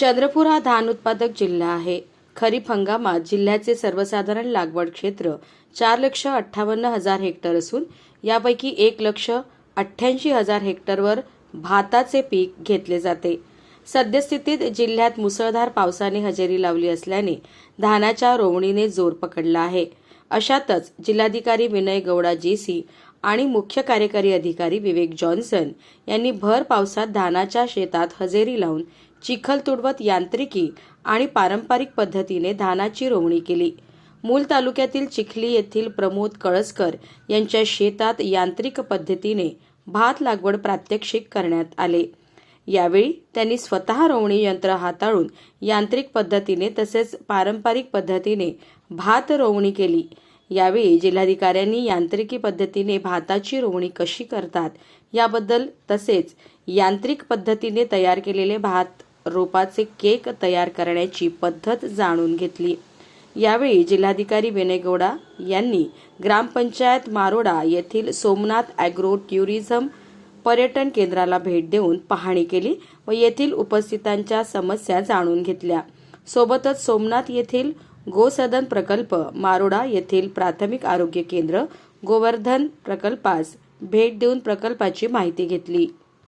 चंद्रपूर हा धान उत्पादक जिल्हा आहे. खरीप हंगामात जिल्ह्याचे सर्वसाधारण लागवड क्षेत्र चार लक्ष अठ्ठावन्न हजार हेक्टर असून यापैकी एक लक्ष अठ्ठ्याऐंशी हजार हेक्टरवर भाताचे पीक घेतले जाते. सद्यस्थितीत जिल्ह्यात मुसळधार पावसाने हजेरी लावली असल्याने धानाच्या रोवणीने जोर पकडला आहे. अशातच जिल्हाधिकारी विनय गौडा जेसी आणि मुख्य कार्यकारी अधिकारी विवेक जॉन्सन यांनी भर पावसात धानाच्या शेतात हजेरी लावून चिखल तुडवत यांत्रिकी आणि पारंपरिक पद्धतीने धानाची रोवणी केली. मूल तालुक्यातील चिखली येथील प्रमोद कळसकर यांच्या शेतात यांत्रिक पद्धतीने भात लागवड प्रात्यक्षिक करण्यात आले. यावेळी त्यांनी स्वतः रोवणी यंत्र हाताळून यांत्रिक पद्धतीने तसेच पारंपरिक पद्धतीने भात रोवणी केली. यावेळी जिल्हाधिकाऱ्यांनी यांत्रिकी पद्धतीने भाताची रोवणी कशी करतात याबद्दल तसेच यांत्रिक पद्धतीने तयार केलेले भात रोपाचे केक तयार करण्याची पद्धत जाणून घेतली. यावेळी जिल्हाधिकारी विनयगौडा यांनी ग्रामपंचायत मारोडा येथील सोमनाथ अॅग्रो ट्युरिझम पर्यटन केंद्राला भेट देऊन पाहणी केली व येथील उपस्थितांच्या समस्या जाणून घेतल्या. सोबतच सोमनाथ येथील गोसदन प्रकल्प मारोडा येथील प्राथमिक आरोग्य केंद्र गोवर्धन प्रकल्पास भेट देऊन प्रकल्पाची माहिती घेतली.